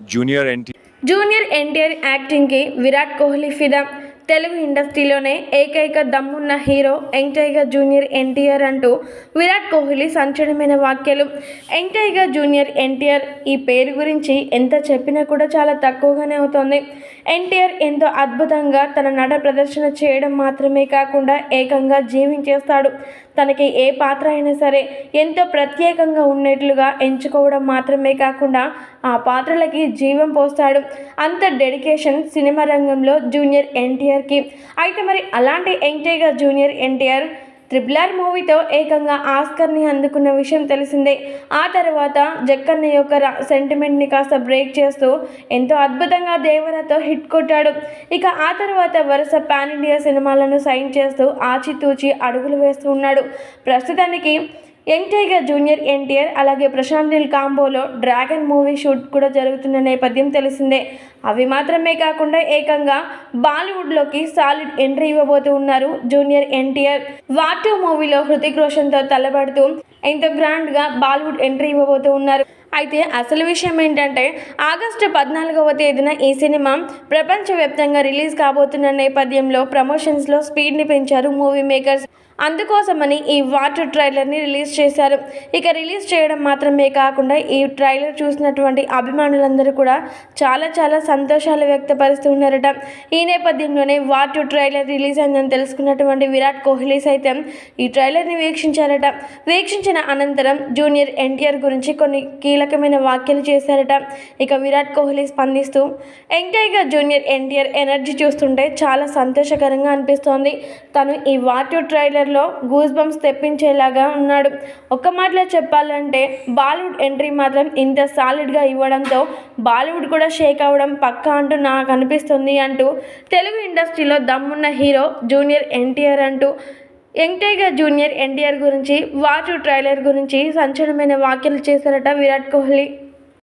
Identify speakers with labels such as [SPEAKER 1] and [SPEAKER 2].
[SPEAKER 1] Junior NT
[SPEAKER 2] junior NTR యాక్టింగ్కి విరాట్ కోహ్లీ ఫిదా. తెలుగు ఇండస్ట్రీలోనే ఏకైక దమ్మున్న హీరో ఎంటైగర్ జూనియర్ ఎన్టీఆర్ అంటూ విరాట్ కోహ్లీ సంచలనమైన వ్యాఖ్యలు. ఎంటైగర్ జూనియర్ ఎన్టీఆర్ ఈ పేరు గురించి ఎంత చెప్పినా కూడా చాలా తక్కువగానే అవుతుంది. ఎన్టీఆర్ ఎంతో అద్భుతంగా తన నట ప్రదర్శన చేయడం మాత్రమే కాకుండా ఏకంగా జీవించేస్తాడు. తనకి ఏ పాత్ర అయినా సరే ఎంతో ప్రత్యేకంగా ఉన్నట్లుగా ఎంచుకోవడం మాత్రమే కాకుండా ఆ పాత్రలకి జీవం పోస్తాడు. అంత డెడికేషన్ సినిమా రంగంలో జూనియర్ ఎన్టీఆర్కి. అయితే మరి అలాంటి NTR junior NTR triple R మూవీతో ఏకంగా ఆస్కర్ని అందుకున్న విషయం తెలిసిందే. ఆ తర్వాత జక్కన్న యొక్క సెంటిమెంట్ని కాస్త బ్రేక్ చేస్తూ ఎంతో అద్భుతంగా దేవరాతో హిట్ కొట్టాడు. ఇక ఆ తర్వాత వరుస పాన్ ఇండియా సినిమాలను సైన్ చేస్తూ ఆచితూచి అడుగులు వేస్తూ ఉన్నాడు. ప్రస్తుతానికి యంగ్ టైగర్ జూనియర్ ఎన్టీఆర్ అలాగే ప్రశాంత్ నీల్ కాంబోలో డ్రాగన్ మూవీ షూట్ కూడా జరుగుతున్న నేపథ్యం తెలిసిందే. అవి మాత్రమే కాకుండా ఏకంగా బాలీవుడ్లోకి సాలిడ్ ఎంట్రీ ఇవ్వబోతూ ఉన్నారు జూనియర్ ఎన్టీఆర్. వాటు టూ మూవీలో హృతిక్ రోషన్తో తలబడుతూ ఎంతో గ్రాండ్గా బాలీవుడ్ ఎంట్రీ ఇవ్వబోతూ ఉన్నారు. అయితే అసలు విషయం ఏంటంటే ఆగస్టు పద్నాలుగవ తేదీన ఈ సినిమా ప్రపంచవ్యాప్తంగా రిలీజ్ కాబోతున్న నేపథ్యంలో ప్రమోషన్స్లో స్పీడ్ని పెంచారు మూవీ మేకర్స్. అందుకోసమని ఈ వాటర్ ట్రైలర్ని రిలీజ్ చేశారు. ఇక రిలీజ్ చేయడం మాత్రమే కాకుండా ఈ ట్రైలర్ చూసినటువంటి అభిమానులందరూ కూడా చాలా చాలా సంతోషాలు వ్యక్తపరుస్తూ ఉన్నారట. ఈ నేపథ్యంలోనే వాటర్ ట్రైలర్ రిలీజ్ అయిందని తెలుసుకున్నటువంటి విరాట్ కోహ్లీ సైతం ఈ ట్రైలర్ని వీక్షించారట. వీక్షించిన అనంతరం జూనియర్ ఎన్టీఆర్ గురించి కొన్ని కీలకమైన వ్యాఖ్యలు చేశారట. ఇక విరాట్ కోహ్లీ స్పందిస్తూ ఎంటైగర్ జూనియర్ ఎన్టీఆర్ ఎనర్జీ చూస్తుంటే చాలా సంతోషకరంగా అనిపిస్తోంది. తను ఈ వాటర్ ట్రైలర్లో గూస్ బంప్స్ తెప్పించేలాగా ఉన్నాడు. ఒక్క మాటలో చెప్పాలంటే బాలీవుడ్ ఎంట్రీ మాత్రం ఇంత సాలిడ్గా ఇవ్వడంతో బాలీవుడ్ కూడా షేక్ అవ్వడం పక్కా అంటూ నాకు అనిపిస్తుంది అంటూ తెలుగు ఇండస్ట్రీలో దమ్మున్న హీరో జూనియర్ ఎన్టీఆర్ అంటూ యంగ్ టైగర్ జూనియర్ ఎన్టీఆర్ గురించి వాచు ట్రైలర్ గురించి సంచలనమైన వ్యాఖ్యలు చేశారట విరాట్ కోహ్లీ.